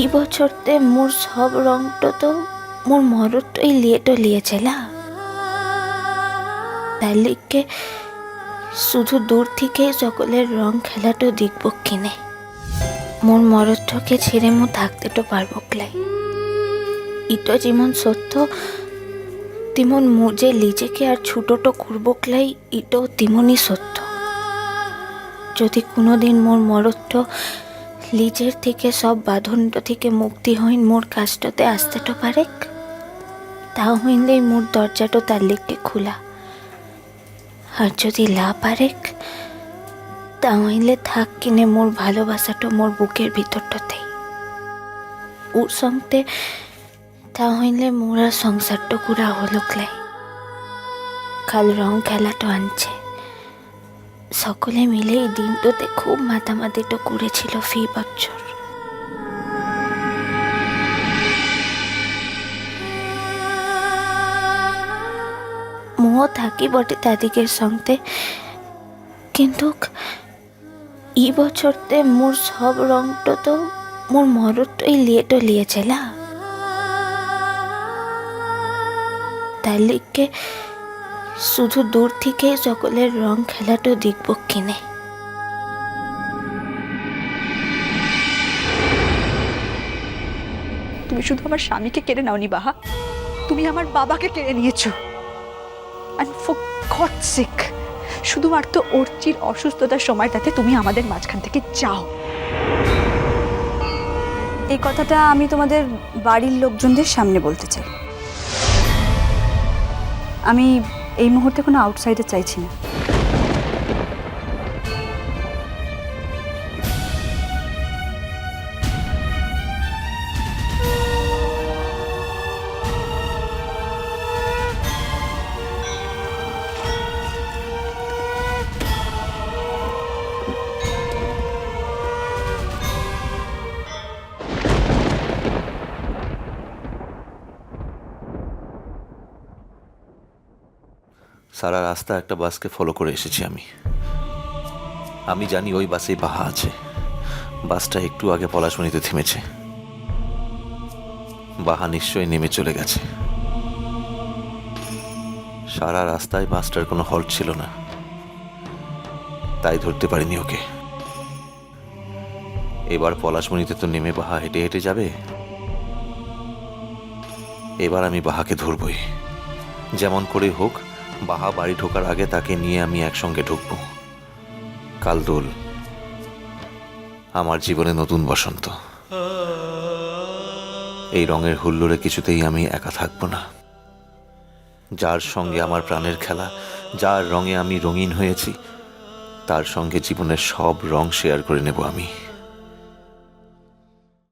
ই বছরতে মোর সব রংটো তো মোর মরতই লিয়েটো লিয়েছেলা। তার লিগে শুধু দূর থেকে সকলের রং খেলাটো দেখব কিনে। মোর মরতকে ছেড়ে মো থাকতে তো পারব ক্লাই ইটো যেমন সত্য, তেমন মু যে নিজেকে আর ছোটটো করব ক্লাই ইটো তেমনই সত্য। যদি কোনোদিন মোর মরত্ব লিজের থেকে সব বাঁধনটা থেকে মুক্তি হইন মোর কাজটাতে আসতে তো পারেক তা হইলেই মোর দরজাটো তার লিখে খোলা। আর যদি লা পারেক তা হইলে থাক কিনে মোর ভালোবাসাটা মোর বুকের ভিতরটাতেই ওর সঙ্গে, তা হইলে মোর সংসারটা কুড়া হলো ক্লাই কাল রং খেলাটা আনছে। সকলে মিলে এই দিনটাতে খুব মাতামাতিটা করেছিল ফি বছর। মোহ থাকি বটে দাদিকের সঙ্গে। কিন্তু ই বছরতে মোর সব রংটো তো মোর মরতই লিয়েটো লিয়েছেলা তার লিগে শুধু দূর থেকে সকলের রং খেলাটা দেখব কিনে। তুমি শুধু আমার স্বামীকে কেড়ে নাওনি বাহা। তুমি আমার বাবাকে কেড়ে নিয়েছো। অ্যান্ড ফর গড সিক শুধুমাত্র অর্চির অসুস্থতার সময়টাতে তুমি আমাদের মাঝখান থেকে যাও। এই কথাটা আমি তোমাদের বাড়ির লোকজনদের সামনে বলতে চাই। আমি এই মুহূর্তে কোনো আউটসাইডার চাইছি না সারা রাস্তা একটা বাসকে ফলো করে এসেছি আমি। আমি জানি ওই বাসেই বাহা আছে। বাসটা একটু আগে পলাশমণিতে থেমেছে। বাহা নিশ্চয়ই নেমে চলে গেছে। সারা রাস্তায় বাসটার কোনো হল্ট ছিল না। তাই ধরতে পারিনি ওকে। এবার পলাশমণিতে তো নেমে বাহা হেঁটে হেঁটে যাবে। এবার আমি বাহাকে ধরবই। যেমন করে হোক বাহা বাড়ি ঢোকার আগে তাকে নিয়ে আমি একসঙ্গে ঢুকবো। কাল দোল। আমার জীবনে নতুন বসন্ত। এই রঙের হুল্লোড়ে কিছুতেই আমি একা থাকব না। যার সঙ্গে আমার প্রাণের খেলা, যার রঙে আমি রঙিন হয়েছি, তার সঙ্গে জীবনের সব রং শেয়ার করে নেব আমি।